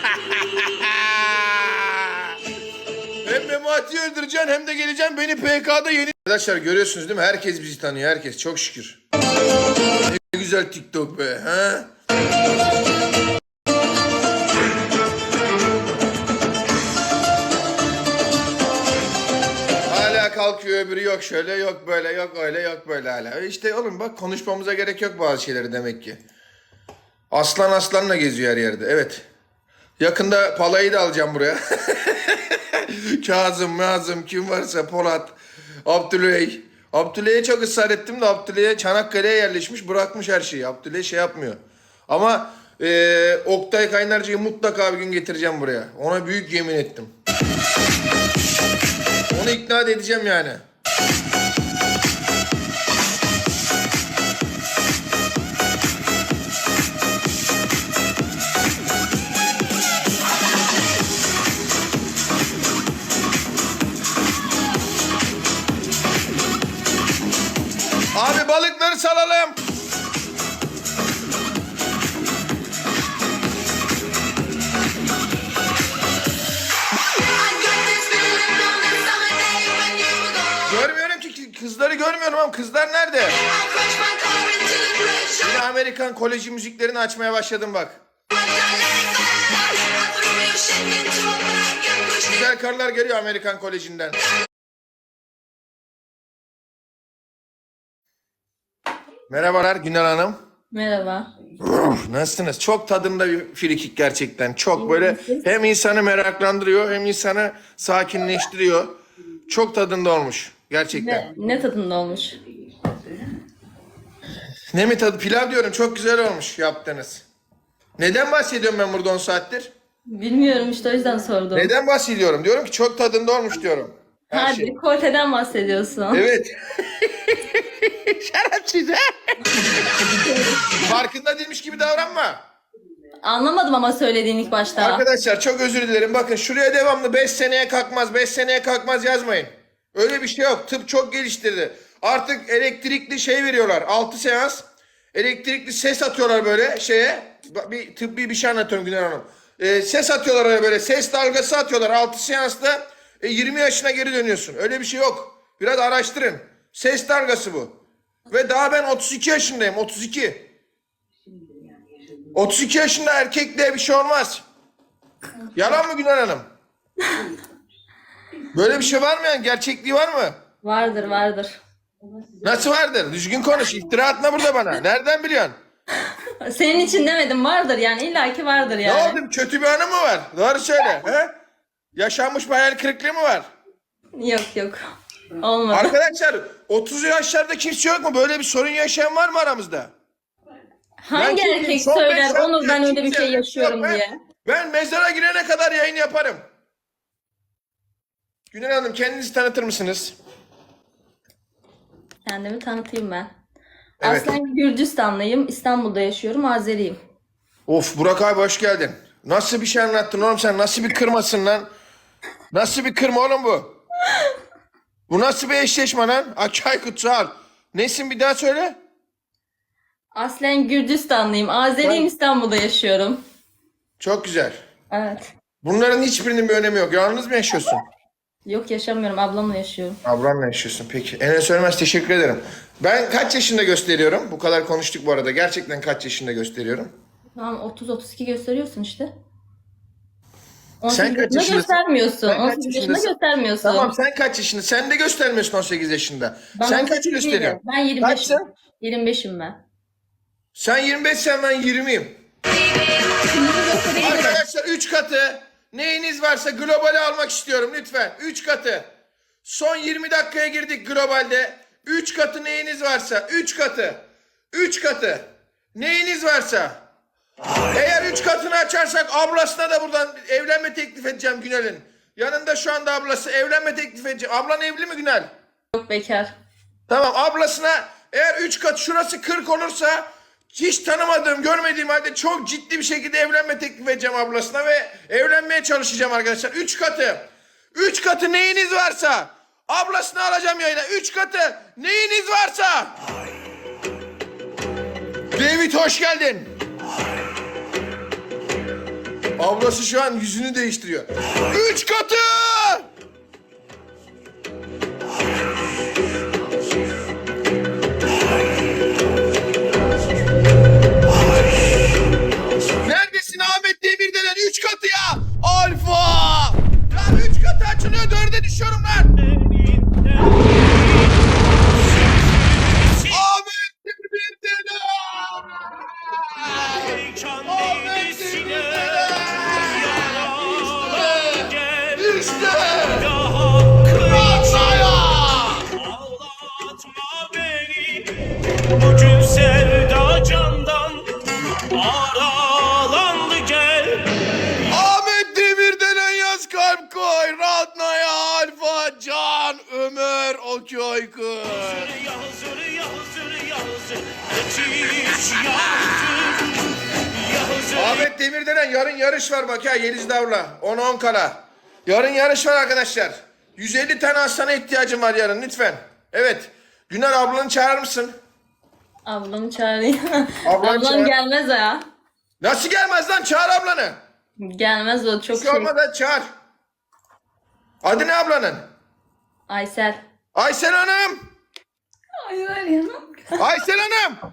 hem Memati'yi öldüreceksin hem de geleceksin beni PK'da yeni... Arkadaşlar görüyorsunuz değil mi? Herkes bizi tanıyor. Herkes. Çok şükür. Ne güzel TikTok be. Ha? Kalkıyor öbürü yok şöyle yok böyle yok öyle yok böyle hala. İşte oğlum bak konuşmamıza gerek yok bazı şeyleri demek ki. Aslan aslanla geziyor her yerde evet. Yakında palayı da alacağım buraya. Kazım, Mazım, kim varsa Polat, Abdüley. Abdüley'e çok ısrar ettim de Abdüley'e Çanakkale'ye yerleşmiş bırakmış her şeyi. Abdüley şey yapmıyor. Ama eee Oktay Kaynarca'yı mutlaka bir gün getireceğim buraya. Ona büyük yemin ettim. Onu ikna edeceğim yani. Balıkları salalım. Görmüyorum ki kızları görmüyorum ama kızlar nerede? Yine Amerikan koleji müziklerini açmaya başladım bak. Güzel karılar geliyor Amerikan kolejinden. Merhabalar Günel Hanım. Merhaba. Nasılsınız? Çok tadında bir frikik gerçekten. Çok böyle hem insanı meraklandırıyor hem insanı sakinleştiriyor. Çok tadında olmuş gerçekten. Ne, ne tadında olmuş? Ne mi tadı? Pilav diyorum çok güzel olmuş yaptınız. Neden bahsediyorum ben burada 10 saattir? Bilmiyorum işte o yüzden sordum. Neden bahsediyorum? Diyorum ki çok tadında olmuş diyorum. Her Ha, şey. dekolteden bahsediyorsun. Evet. Şerefsiz ha. Farkında değilmiş gibi davranma. Anlamadım ama söylediğin ilk başta. Arkadaşlar çok özür dilerim. Bakın şuraya devamlı 5 seneye kalkmaz, 5 seneye kalkmaz yazmayın. Öyle bir şey yok. Tıp çok geliştirdi. Artık elektrikli şey veriyorlar. 6 seans. Elektrikli ses atıyorlar böyle şeye. Bir tıbbi bir şey anlatıyorum Güner Hanım. Ee, ses atıyorlar öyle böyle. Ses dalgası atıyorlar. 6 seansta e, 20 yaşına geri dönüyorsun. Öyle bir şey yok. Biraz araştırın. Ses dalgası bu. Ve daha ben 32 yaşındayım. 32. 32 yaşında erkekle bir şey olmaz. Yalan mı Güner Hanım? Böyle bir şey var mı yani? Gerçekliği var mı? Vardır vardır. Nasıl vardır? Düzgün konuş. İftira atma burada bana. Nereden biliyorsun? Senin için demedim vardır yani illaki vardır Ne yani. oldu? Kötü bir anı mı var? Doğru söyle. He? Yaşanmış bir hayal kırıklığı mı var? Yok yok. Olmadı. Arkadaşlar 30 yaşlarda kimse yok mu? Böyle bir sorun yaşayan var mı aramızda? Hangi Ben erkek söyler onu ben öyle bir şey yaşıyorum ben- diye? Ben mezara girene kadar yayın yaparım. Güner Hanım kendinizi tanıtır mısınız? Kendimi tanıtayım ben. Evet. Aslen Gürcistanlıyım. İstanbul'da yaşıyorum. Azeriyim. Of Burak abi hoş geldin. Nasıl bir şey anlattın oğlum sen? Nasıl bir kırmasın lan? Nasıl bir kırma oğlum bu? Bu nasıl bir eşleşme lan? Akay kutsal. Nesin bir daha söyle. Aslen Gürcistanlıyım. Azeriyim İstanbul'da yaşıyorum. Çok güzel. Evet. Bunların hiçbirinin bir önemi yok. Yalnız mı yaşıyorsun? Yok yaşamıyorum. Ablamla yaşıyorum. Ablamla yaşıyorsun peki. Enes Söylemez teşekkür ederim. Ben kaç yaşında gösteriyorum? Bu kadar konuştuk bu arada. Gerçekten kaç yaşında gösteriyorum? Tamam 30-32 gösteriyorsun işte. Sen 18 kaç yaşında göstermiyorsun. Sen kaç 18 yaşında yaşındasın? göstermiyorsun. Tamam sen kaç yaşında? Sen de göstermiyorsun 18 yaşında. Ben sen 18 kaç gösteriyorsun? Ben 25'im. Kaçsın? 25'im ben. Sen 25 sen ben 20'yim. Arkadaşlar 3 katı neyiniz varsa globale almak istiyorum lütfen. 3 katı. Son 20 dakikaya girdik globalde. 3 katı neyiniz varsa 3 katı. 3 katı. Neyiniz varsa. Eğer 3 katını açarsak ablasına da buradan evlenme teklif edeceğim Günel'in. Yanında şu anda ablası evlenme teklif edeceğim. Ablan evli mi Günel? Yok bekar. Tamam ablasına eğer 3 kat şurası 40 olursa hiç tanımadığım görmediğim halde çok ciddi bir şekilde evlenme teklif edeceğim ablasına ve evlenmeye çalışacağım arkadaşlar. 3 katı. 3 katı neyiniz varsa ablasını alacağım yayına. 3 katı neyiniz varsa. David hoş geldin. Ablası şu an yüzünü değiştiriyor. Üç katı! Neredesin Ahmet Demir'den üç katı ya? Alfa! Ya üç katı açılıyor dörde düşüyorum lan. Radnaya Alfa Can Ömer Okyoykır. Yazır yazır yazır yazır Ahmet Demir'den yarın yarış var bak ya Yeliz Davla. 10-10 kala. Yarın yarış var arkadaşlar. 150 tane hastane ihtiyacım var yarın lütfen. Evet. Güner ablanı çağırır mısın? Ablamı çağırayım. Ablan Ablam çağır. gelmez ya. Nasıl gelmez lan? Çağır ablanı. Gelmez o çok Bir şey şey. olmadan çağır. Adı ne ablanın? Aysel. Aysel Hanım. Ay var ya. Aysel Hanım.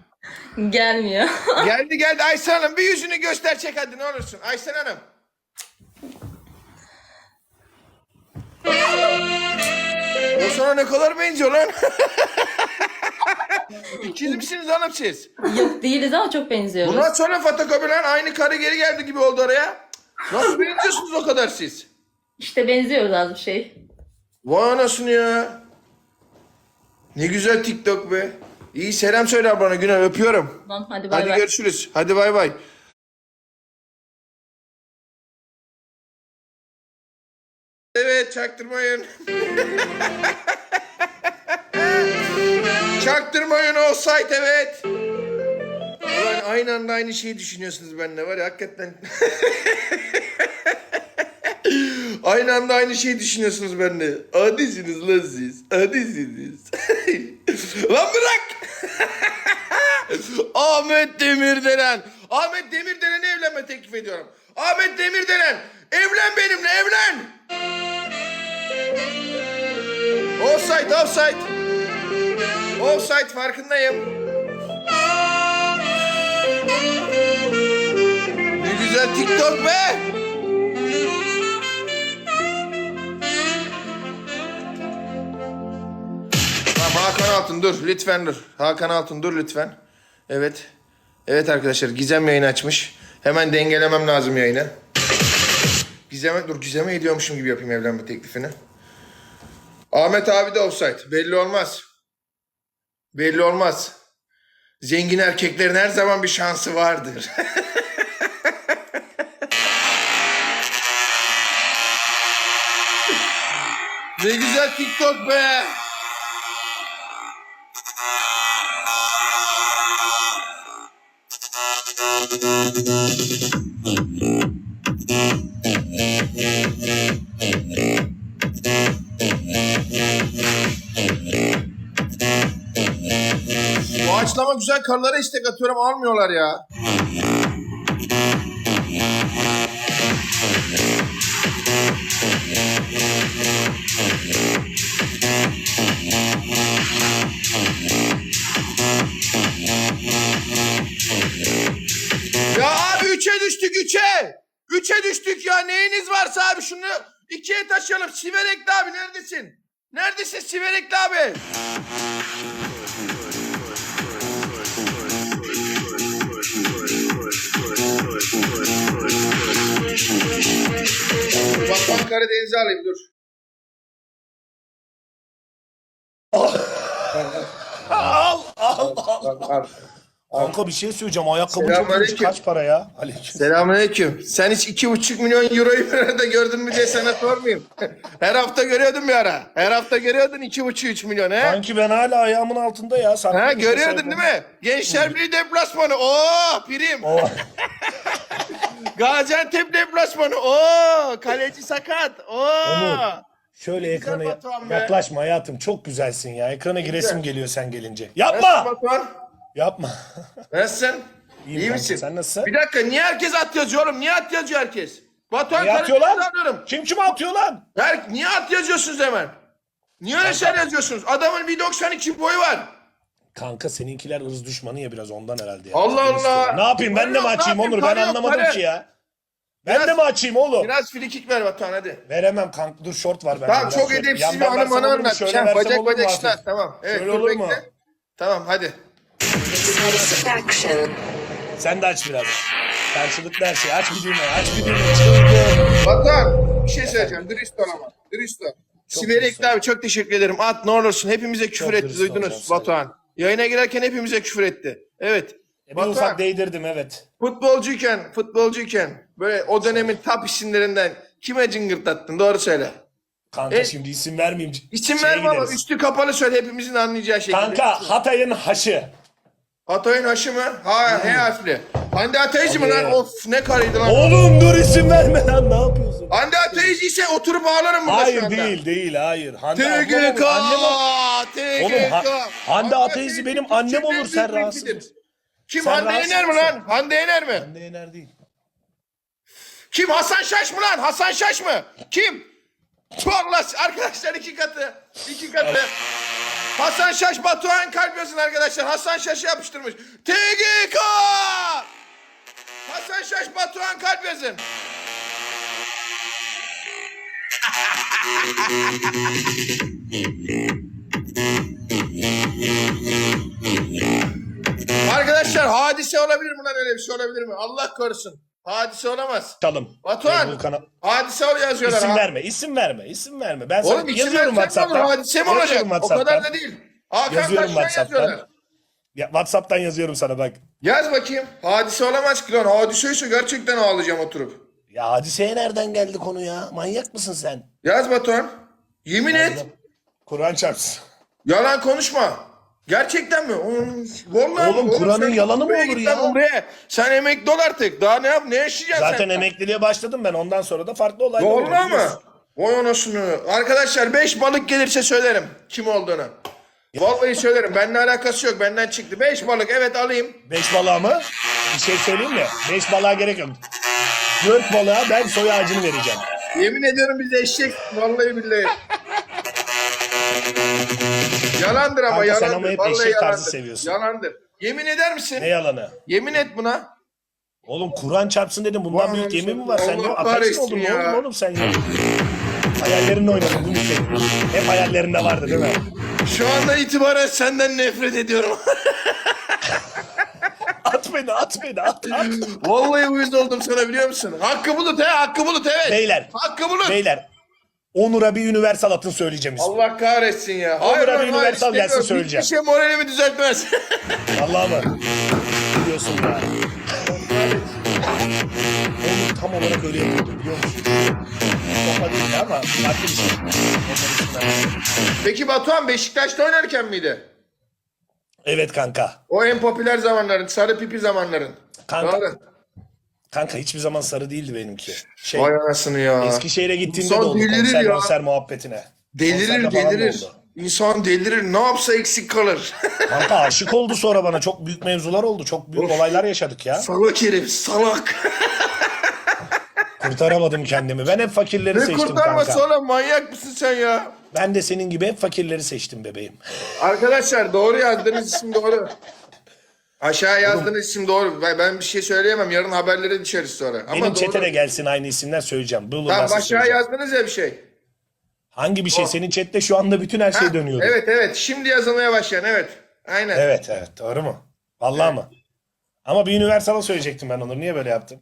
Gelmiyor. Geldi geldi Aysel Hanım. Bir yüzünü göster çek hadi ne olursun. Aysel Hanım. O sana ne kadar benziyor lan. İkiz misiniz hanım siz? Yok değiliz ama çok benziyoruz. Bundan sonra fotokopi lan aynı karı geri geldi gibi oldu oraya. Nasıl benziyorsunuz o kadar siz? İşte benziyoruz az bir şey. Vay anasını ya. Ne güzel TikTok be. İyi selam söyle ablana Güner öpüyorum. Tamam hadi bay Hadi bay. görüşürüz. Hadi bay bay. Evet çaktırmayın. çaktırmayın offside evet. Ulan aynı anda aynı şeyi düşünüyorsunuz benimle var ya hakikaten. aynı anda aynı şeyi düşünüyorsunuz benimle. Adisiniz lan siz. Adisiniz. lan bırak. Ahmet Demirдelen. Ahmet Demirdelen'e evlenme teklif ediyorum. Ahmet Demirdelen evlen benimle evlen. Offside offside. Offside farkındayım. Ne güzel TikTok be. Hakan Altun dur lütfen dur. Hakan Altun dur lütfen. Evet. Evet arkadaşlar Gizem yayın açmış. Hemen dengelemem lazım yayını. Gizem'e dur Gizem'e ediyormuşum gibi yapayım evlenme teklifini. Ahmet abi de offside. Belli olmaz. Belli olmaz. Zengin erkeklerin her zaman bir şansı vardır. ne güzel TikTok be. Bu açlama güzel karılara istek atıyorum almıyorlar. Ya taşıyalım. Siverekli abi neredesin? Neredesin Siverekli abi? Bak ben Karadeniz'i alayım dur. Al al al. Bak, al. Kanka bir şey söyleyeceğim. Ayakkabı çok Selamünaleyküm. iyiymiş. Kaç para ya? Aleyküm. Selamünaleyküm. Sen hiç iki buçuk milyon euroyu bir arada gördün mü diye sana sormayayım. Her hafta görüyordun bir ara. Her hafta görüyordun iki buçuk üç milyon he? Sanki ben hala ayağımın altında ya. Saklı Ha bir şey görüyordun değil mi? Gençler Birliği deplasmanı. Oo prim. O, Gaziantep deplasmanı. Oo kaleci sakat. Oo. Onur. şöyle ekrana Batuhan be. yaklaşma hayatım. Çok güzelsin ya. Ekrana giresim geliyor sen gelince. Yapma! Batuhan? Yapma. Nasılsın? İyiyim İyi kanka, misin? Sen nasılsın? Bir dakika niye herkes at yazıyor oğlum? Niye at yazıyor herkes? Batuhan Niye atıyor lan? Karadeniz'i arıyorum. Kim kime atıyor lan? Her, niye at yazıyorsunuz hemen? Niye öyle şeyler yazıyorsunuz? Adamın 1.92 boyu var. Kanka seninkiler ırz düşmanı ya biraz ondan herhalde ya. Allah Allah. Ne yapayım ben de mi Para yok, açayım ne Onur? yapayım? Ben Para yok, anlamadım para. ki ya. Ben Biraz- de mi açayım oğlum? Biraz frikik ver Batuhan hadi. Veremem kanka dur short var bende. Tamam biraz çok şöyle. edepsiz Yandan bir anı versem bana olur mu? anlat. Şöyle Sen versem bacak olur mu bacak işler. Tamam. Evet Şöyle dur olur bekle. mu? Tamam hadi. Sen de aç biraz. Karşılıklı her şey. Aç bir düğme. Aç bir düğme. Batuhan bir şey söyleyeceğim. Dürüst ol ama. Dürüst Siverekli abi çok teşekkür ederim. At ne olursun. Hepimize küfür Çok etti dürüst duydunuz olacağım, söyle. Batuhan. Yayına girerken hepimize küfür etti. Evet. E, bir Batuhan ufak değdirdim evet. futbolcuyken, futbolcuyken böyle o dönemin top isimlerinden kime cıngırtattın? Doğru söyle. Kanka E, şimdi isim vermeyeyim. İsim Şeye verme ama gideriz. üstü kapalı söyle hepimizin anlayacağı şekilde. Kanka Hatay'ın haşı. Hatay'ın haşı mı? Ha, H harfli. Hande Ataycı mı lan? Of ne karıydı lan. Oğlum dur isim verme lan ne yapıyorsun? Hande Ataycı ise oturup ağlarım burada şu Hayır anda. değil değil hayır. Hande TGK! ablam olur, annem olur. TGK! Oğlum, Ha- Hande Ataycı benim annem olur, sen rakibidir. rahatsız Kim Sen Hande rahatsız Yener mi lan? Hande Yener mi? Hande Yener değil. Kim Hasan Şaş mı lan? Hasan Şaş mı? Kim? Allah arkadaşlar iki katı. iki katı. Hasan Şaş Batuhan yazın arkadaşlar. Hasan Şaş'ı yapıştırmış. TGK! Hasan Şaş Batuhan yazın. Arkadaşlar hadise olabilir mi lan öyle bir şey olabilir mi? Allah korusun. Hadise olamaz. Çalım. Batuhan. Volkan'a- Hadise ol yazıyorlar. İsim ha. verme, isim verme, isim verme. Ben Oğlum sana yazıyorum ne olur? WhatsApp'tan. Hadise mi olacak? O WhatsApp'tan. kadar da değil. Hakan Yazıyorum WhatsApp'tan. yazıyorlar. Ya, WhatsApp'tan yazıyorum sana bak. Yaz bakayım. Hadise olamaz ki lan. Hadise ise gerçekten ağlayacağım oturup. Ya hadiseye nereden geldi konu ya? Manyak mısın sen? Yaz Batuhan. Yemin et. Kur'an çarpsın. Yalan konuşma. Gerçekten mi? Oğlum, Vallahi Oğlum? Kur'an'ın sen yalanı mı olur git ya? buraya. Sen emekli ol artık. Daha ne yap? Ne yaşayacaksın Zaten sen? emekliliğe başladım ben. Ondan sonra da farklı olaylar oldu, Vallahi mı? biliyorsun. Vay anasını. Arkadaşlar 5 balık gelirse söylerim kim olduğunu. Vallahi söylerim. Benimle alakası yok. Benden çıktı. 5 balık evet alayım. Beş balığa mı? Bir şey söyleyeyim mi? Beş balığa gerek yok. Dört balığa ben soy ağacını vereceğim. Yemin ediyorum biz eşek. Vallahi billahi. Yalandır ama Kanka sen yalandır. ama hep Vallahi eşek tarzı yalandır. seviyorsun. Yalandır. Yemin eder misin? Ne yalanı? Yemin et buna. Oğlum Kur'an çarpsın dedim. Bundan Vay büyük yemin mi var? Sen Allah ne atarsın kahretsin oldun? Ya. oldun oğlum sen ya? Hayallerinle oynadın mi senin? Hep hayallerinde vardı değil mi? Şu anda itibaren senden nefret ediyorum. At beni at beni at at. Vallahi uyuz oldum sana biliyor musun? Hakkı Bulut he Hakkı Bulut evet. Beyler. Hakkı Bulut. Beyler. Onur'a bir universal atın söyleyeceğim ismi. Allah kahretsin ya. Onur'a Hayır, bir lan, hayır, universal gelsin istemiyorum. söyleyeceğim. Hiçbir şey moralimi düzeltmez. Vallahi mı? Biliyorsun ya. Onur tam olarak öyle yapıyordu biliyor musun? Sopa değildi ama farklı bir şey. Peki Batuhan Beşiktaş'ta oynarken miydi? Evet kanka. O en popüler zamanların, sarı pipi zamanların. Kanka. Doğru. Kanka hiçbir zaman sarı değildi benimki. Şey, Vay anasını ya. Eskişehir'e gittiğinde de İnsan oldu delirir konser ya. konser muhabbetine. Delirir Konserde falan da delirir. oldu. İnsan delirir. Ne yapsa eksik kalır. Kanka aşık oldu sonra bana. Çok büyük mevzular oldu. Çok büyük olaylar yaşadık ya. salak herif salak. Kurtaramadım kendimi. Ben hep fakirleri ne seçtim kurtarması kanka. oğlum manyak mısın sen ya? Ben de senin gibi hep fakirleri seçtim bebeğim. Arkadaşlar doğru yazdığınız isim doğru. Aşağı yazdığınız isim doğru. Ben, ben bir şey söyleyemem. Yarın haberlere düşeriz sonra. Ama Benim doğru. çete de gelsin aynı isimler söyleyeceğim. Tamam Bulurlarsa aşağı söyleyeceğim. yazdınız ya bir şey. Hangi bir şey? Senin chatte şu anda bütün her şey Ha, dönüyor. Evet evet. Şimdi yazılmaya başlayan evet. Aynen. Evet evet doğru mu? Vallahi mı? Ama bir universal'a söyleyecektim ben Onur. Niye böyle yaptım?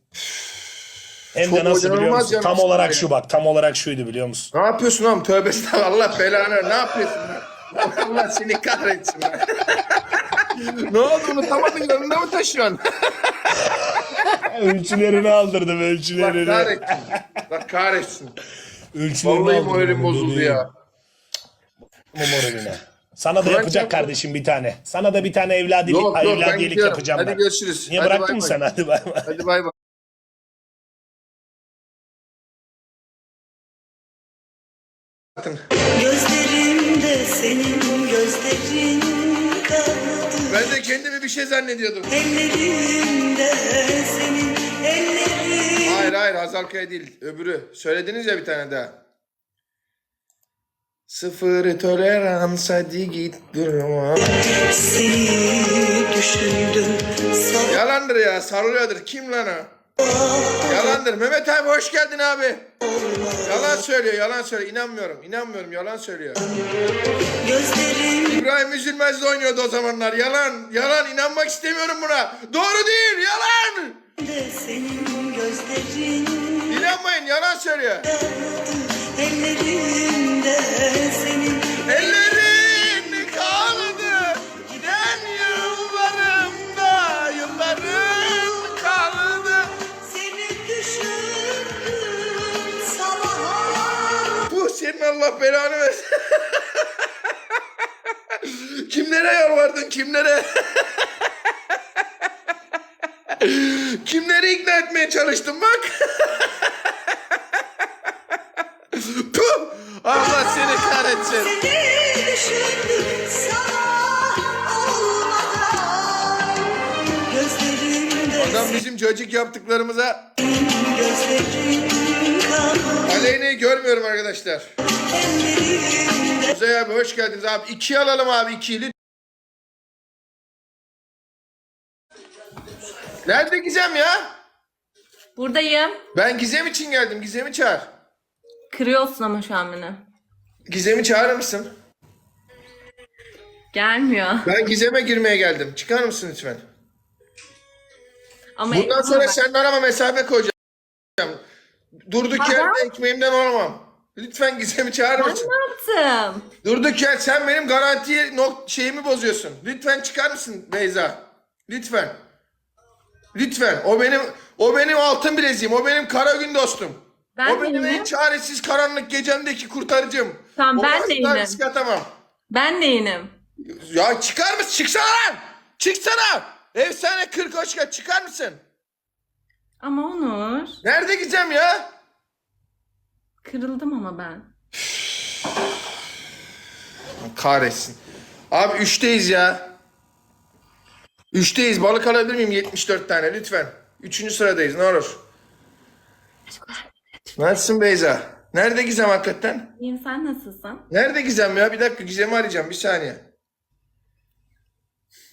Hem Çok de nasıl biliyor inanılmaz musun? Tam yanlış olarak ya. şu bak. Tam olarak şuydu biliyor musun? Ne yapıyorsun oğlum? Tövbe estağfurullah. Allah belanı. Ne yapıyorsun lan? Allah seni kahretsin lan. Ne oldu unutamadın yanında mı taşıyorsun? ölçülerini aldırdım Bak ölçülerini. kahretsin. Bak kahretsin. ölçülerini Vallahi aldırdım moralim bozuldu ya. Bu moraline. Sana da Kur'an yapacak kardeşim bir tane. Sana da bir tane evladilik, Yok yok ben evladiyelik gidiyorum. yapacağım Hadi ben. görüşürüz. Niye Hadi bıraktın bay mı bay. sen? Hadi bay bay. Hadi bay bay. Gözlerimde senin gözlerin kaldı Ben de kendimi bir şey zannediyordum. Ellerinde senin ellerin Hayır hayır Hazal Kaya değil. Öbürü. Söylediniz ya bir tane daha. Sıfır tolerans hadi git durma. Seni düşündüm Yalandır ya sarılıyordur. Kim lan o? Yalandır. Mehmet abi hoş geldin abi. Yalan söylüyor yalan söylüyor. İnanmıyorum inanmıyorum yalan söylüyor. Gözlerim İbrahim Üzülmez de oynuyordu o zamanlar. Yalan yalan inanmak istemiyorum buna. Doğru değil yalan. senin gözlerin İnanmayın yalan söylüyor. Ellerinde senin Ellerin senin Allah belanı versin. kimlere yalvardın kimlere? Kimleri ikna etmeye çalıştın bak. Puh! Allah seni kahretsin. Seni düşündüm sabah olmadan Gözlerimde Adam bizim çocuk yaptıklarımıza kaldı Aleyna'yı görmüyorum arkadaşlar. Kuzey abi hoş geldiniz abi. İkiyi alalım abi ikili. Nerede Gizem ya? Buradayım. Ben Gizem için geldim. Gizem'i çağır. Kırıyorsun ama şu an beni. Gizem'i çağırır mısın? Gelmiyor. Ben Gizem'e girmeye geldim. Çıkar mısın lütfen? Ama Bundan sonra senin arama mesafe koyacağım. Durduk Aha. yerde ekmeğimden olmam. Lütfen Gizem'i çağırır ben mısın? ne yaptım? Durduk yer sen benim garantiye nok şeyimi bozuyorsun. Lütfen çıkar mısın Beyza? Lütfen. Lütfen. O benim o benim altın bileziğim. O benim kara gün dostum. Ben o benim en çaresiz karanlık gecemdeki kurtarıcım. Tamam, O ben neyim? risk atamam. Ben neyinim? Ya çıkar mısın? Çıksana lan! Çıksana! Efsane 40 hoş geldin. Çıkar mısın? Ama Onur. Nerede gideceğim ya? Kırıldım ama ben. Kahretsin. Abi üçteyiz ya. Üçteyiz. Balık alabilir miyim? 74 tane lütfen. Üçüncü sıradayız ne olur. Nasılsın Beyza? Nerede Gizem hakikaten? İyiyim sen nasılsın? Nerede Gizem ya? Bir dakika Gizem'i arayacağım bir saniye.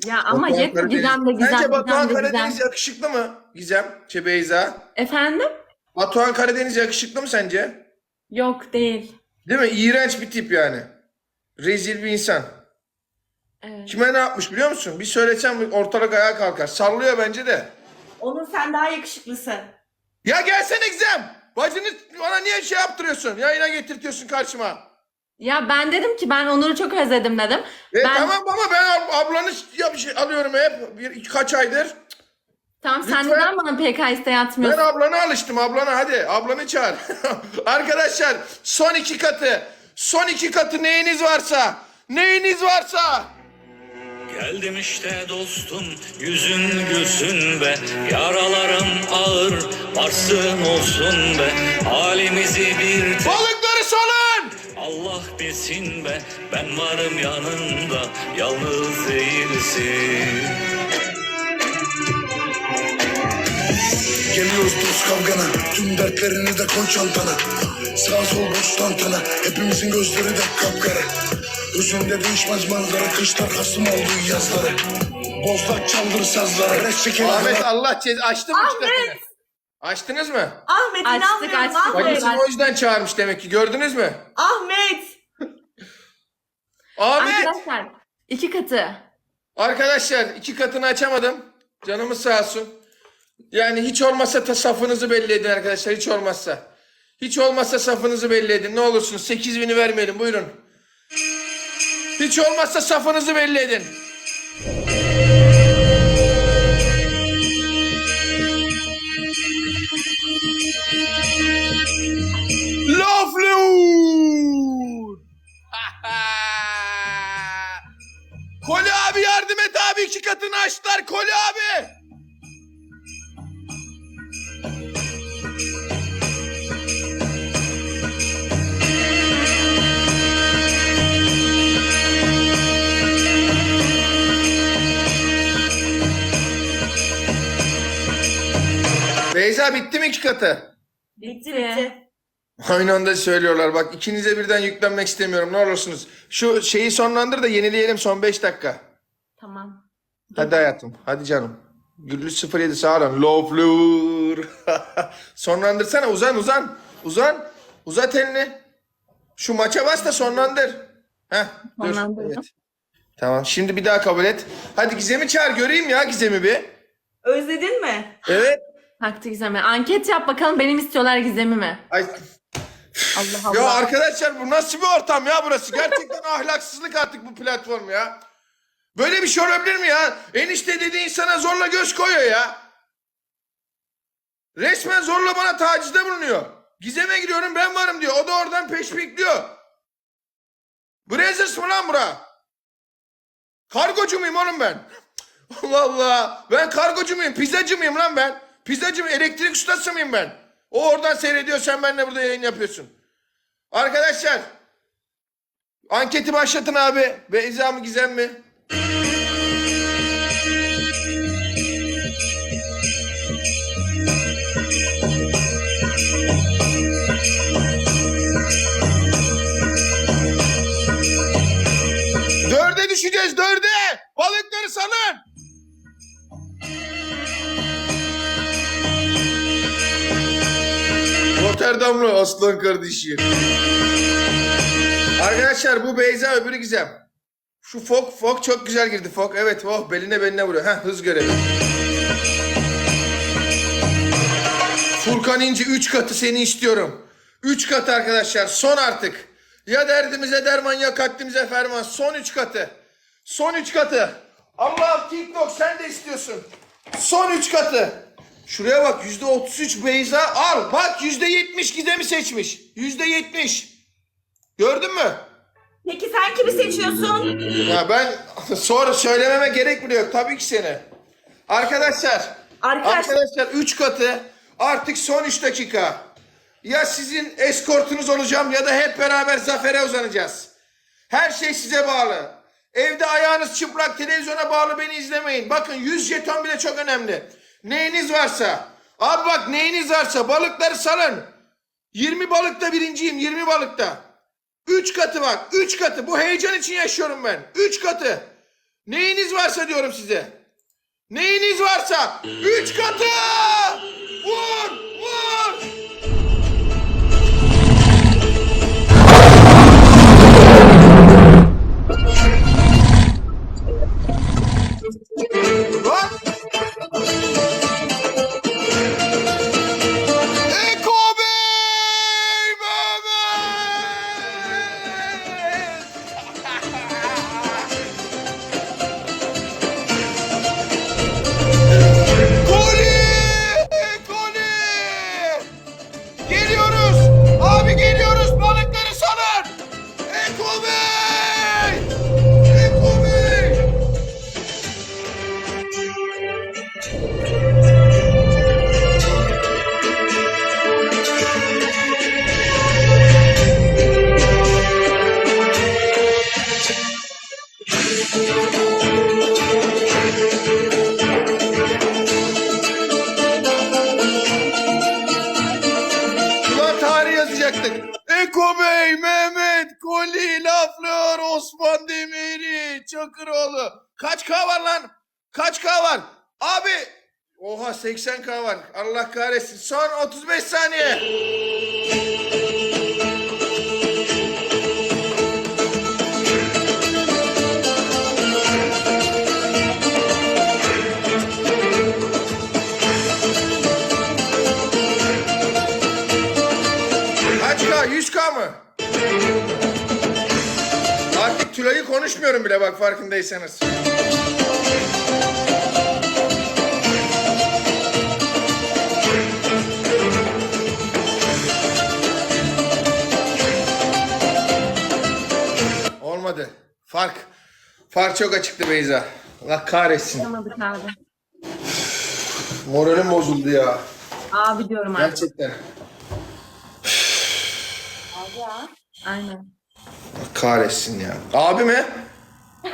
Ya ama Batuhan yetme Karadeniz. Gizem de Gizem, Sence Gizem Batuhan de Karadeniz Gizem. yakışıklı mı? Gizem, şey Beyza. Efendim? Batuhan Karadeniz yakışıklı mı sence? Yok değil. Değil mi? İğrenç bir tip yani. Rezil bir insan. Evet. Kime ne yapmış biliyor musun? Bir söylesem ortalık ayağa kalkar. Sallıyor bence de. Onur sen daha yakışıklısın. Ya gelsene Gizem. Bacını bana niye şey yaptırıyorsun? Yayına getirtiyorsun karşıma. Ya ben dedim ki ben Onur'u çok özledim dedim. E ben tamam ama ben ab- ablanı ya bir şey alıyorum hep. Bir, kaç aydır. Tamam sen Lütfen. neden bana PK isteği Ben ablana alıştım ablana hadi. Ablanı çağır. Arkadaşlar son iki katı. Son iki katı neyiniz varsa. Neyiniz varsa. Geldim işte dostum yüzün gülsün be Yaralarım ağır varsın olsun be Halimizi bir Balıkları salın. Allah bilsin be Ben varım yanında yalnız değilsin Geliyoruz dost kavgana Tüm dertlerini de koy çantana Sağ sol boş tantana Hepimizin gözleri de kapkara Özünde değişmez manzara Kışlar kasım oldu yazları Bozlak çaldır sazlara Reçekin Ahmet Allah cez açtı mı katını? Açtınız mı? Ahmet Açtık, inanmıyorum açtık. Ahmet. Bacısını o yüzden çağırmış demek ki gördünüz mü? Ahmet. Ahmet! Arkadaşlar iki katı. Arkadaşlar iki katını açamadım. Canımız sağ olsun. Yani hiç olmazsa ta safınızı belli edin arkadaşlar. Hiç olmazsa. Hiç olmazsa safınızı belli edin. Ne olursunuz 8 bini vermeyelim. Buyurun. Hiç olmazsa safınızı belli edin. Lafleur! Koli abi yardım et abi iki katını açtılar Koli abi. Beyza bitti mi iki katı? Bitti bitti. Aynı anda söylüyorlar. Bak ikinize birden yüklenmek istemiyorum. Ne olursunuz. Şu şeyi sonlandır da yenileyelim son 5 dakika. Tamam. Hadi hayatım. Hadi canım. Güllü 07 sağ olun. Loflur. Sonlandırsana. Uzan uzan. Uzan. Uzat elini. Şu maça bas da sonlandır. Heh, dur. Evet. Tamam. Şimdi bir daha kabul et. Hadi Gizem'i çağır. Göreyim ya Gizem'i bir. Özledin mi? Evet. Taktı Gizem'i. Anket yap bakalım benim istiyorlar Gizem'i mi? Ay, Allah Allah. ya arkadaşlar bu nasıl bir ortam ya burası? Gerçekten ahlaksızlık artık bu platform ya. Böyle bir şey olabilir mi ya? Enişte dediği insana zorla göz koyuyor ya. Resmen zorla bana tacizde bulunuyor. Gizem'e giriyorum ben varım diyor. O da oradan peşpikliyor. Brazzers mı lan bura? Kargocu muyum oğlum ben? Allah Allah. Ben kargocu muyum? Pizzacı mıyım lan ben? Pizzacı mı? Elektrik ustası mıyım ben? O oradan seyrediyor sen benimle burada yayın yapıyorsun. Arkadaşlar. Anketi başlatın abi. Beyza mı Gizem mi? Dörde düşeceğiz dörde. Balıkları salın. Rotterdamlı aslan kardeşim. Arkadaşlar bu Beyza öbürü Gizem. Şu Fok, Fok çok güzel girdi Fok. Evet oh beline beline vuruyor. Heh hız görevi. Furkan İnci 3 katı seni istiyorum. 3 katı arkadaşlar son artık. Ya derdimize derman ya katlimize ferman. Son 3 katı. Son 3 katı. Allah'ım TikTok sen de istiyorsun. Son 3 katı. Şuraya bak %33 Beyza al. Bak %70 Gizem'i seçmiş. %70. Gördün mü? Peki sen kimi seçiyorsun? Ya ben sonra söylememe gerek bile yok. Tabii ki seni. Arkadaşlar. Arkadaş- Arkadaşlar 3 katı artık son 3 dakika. Ya sizin eskortunuz olacağım ya da hep beraber zafere uzanacağız. Her şey size bağlı. Evde ayağınız çıplak televizyona bağlı beni izlemeyin. Bakın 100 jeton bile çok önemli. Neyiniz varsa. Abi bak neyiniz varsa balıkları salın. 20 balıkta birinciyim 20 balıkta. 3 katı bak 3 katı bu heyecan için yaşıyorum ben. 3 katı. Neyiniz varsa diyorum size. Neyiniz varsa 3 katı. Vur. 80K var. Allah kahretsin. Son 35 saniye. Kaç K? 100K mı? Artık Tülay'ı konuşmuyorum bile bak farkındaysanız. Fark. Fark çok açıktı Beyza. Allah kahretsin. Yapamadık abi. Moralim bozuldu ya. Abi diyorum artık. Gerçekten. Aynen. Allah kahretsin ya. Abi mi?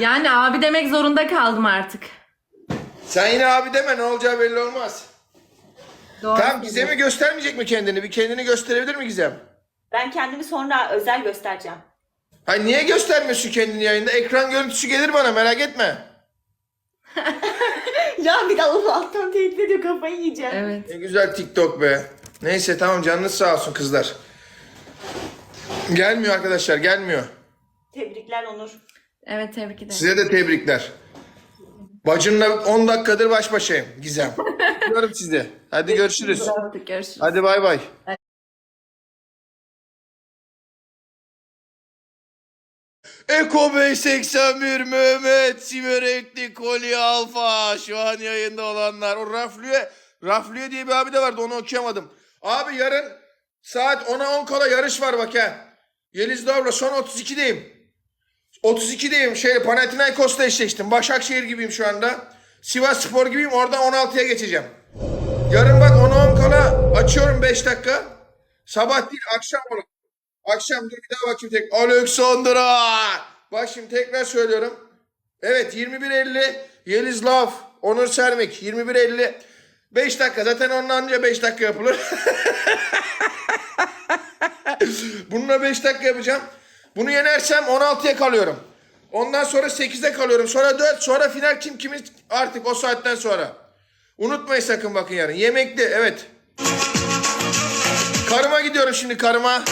Yani abi demek zorunda kaldım artık. Sen yine abi deme ne olacağı belli olmaz. Doğru. Tamam Gizem'i göstermeyecek mi kendini? Bir kendini gösterebilir mi Gizem? Ben kendimi sonra özel göstereceğim. Hayır niye göstermiyorsun kendini yayında? Ekran görüntüsü gelir bana merak etme. Ya bir daha onu alttan tehdit ediyor kafayı yiyeceğim. Evet. Ne güzel TikTok be. Neyse tamam canınız sağ olsun kızlar. Gelmiyor arkadaşlar gelmiyor. Tebrikler Onur. Evet tebrik ederim. Size de tebrikler. Bacınla 10 dakikadır baş başayım Gizem. Görüyorum sizi. Hadi görüşürüz. Görüşürüz. Hadi bay bay. Eko Bey 81 Mehmet Siverekli Koli Alfa şu an yayında olanlar. O Raflüye Raflüye diye bir abi de vardı onu okuyamadım. Abi yarın saat 10'a 10 kala yarış var bak ha. Yeliz Davra son 32'deyim. 32'deyim şey Panathinaikos'ta eşleştim. Başakşehir gibiyim şu anda. Sivas Spor gibiyim oradan 16'ya geçeceğim. Yarın bak 10'a 10 kala açıyorum 5 dakika. Sabah değil akşam olur. Akşam dur bir daha bakayım tek. Alexandra. Bak şimdi tekrar söylüyorum. Evet 21.50 Yeliz Laf. Onur Sermik 21.50. 5 dakika zaten onunla anca 5 dakika yapılır. Bununla 5 dakika yapacağım. Bunu yenersem 16'ya kalıyorum. Ondan sonra 8'e kalıyorum. Sonra 4 sonra final kim kimin artık o saatten sonra. Unutmayın sakın bakın yarın. Yemekli evet. Karıma gidiyorum şimdi karıma.